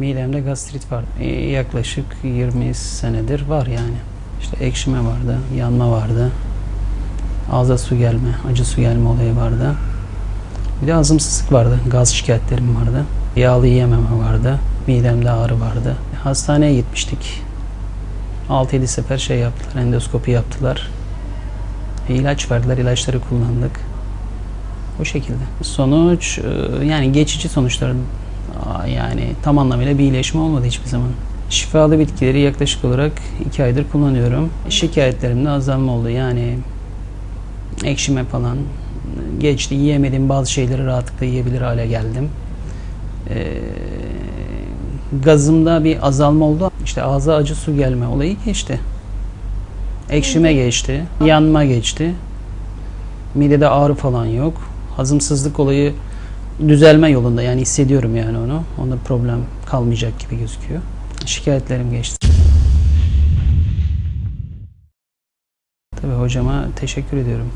Midemde gastrit var. E, yaklaşık 20 senedir var yani. İşte ekşime vardı, yanma vardı. Ağza su gelme, acı su gelme olayı vardı. Bir de azımsızlık vardı, gaz şikayetlerim vardı. Yağlı yiyememe vardı, midemde ağrı vardı. Hastaneye gitmiştik. 6-7 sefer şey yaptılar, endoskopi yaptılar. E, ilaç verdiler, ilaçları kullandık. O şekilde. Sonuç e, yani geçici sonuçlar yani tam anlamıyla bir iyileşme olmadı hiçbir zaman. Şifalı bitkileri yaklaşık olarak 2 aydır kullanıyorum. Şikayetlerimde azalma oldu. Yani ekşime falan geçti. Yiyemediğim bazı şeyleri rahatlıkla yiyebilir hale geldim. Ee, gazımda bir azalma oldu. İşte ağza acı su gelme olayı geçti. Ekşime geçti. Yanma geçti. Midede ağrı falan yok. Hazımsızlık olayı düzelme yolunda yani hissediyorum yani onu. Onda problem kalmayacak gibi gözüküyor. Şikayetlerim geçti. Tabii hocama teşekkür ediyorum.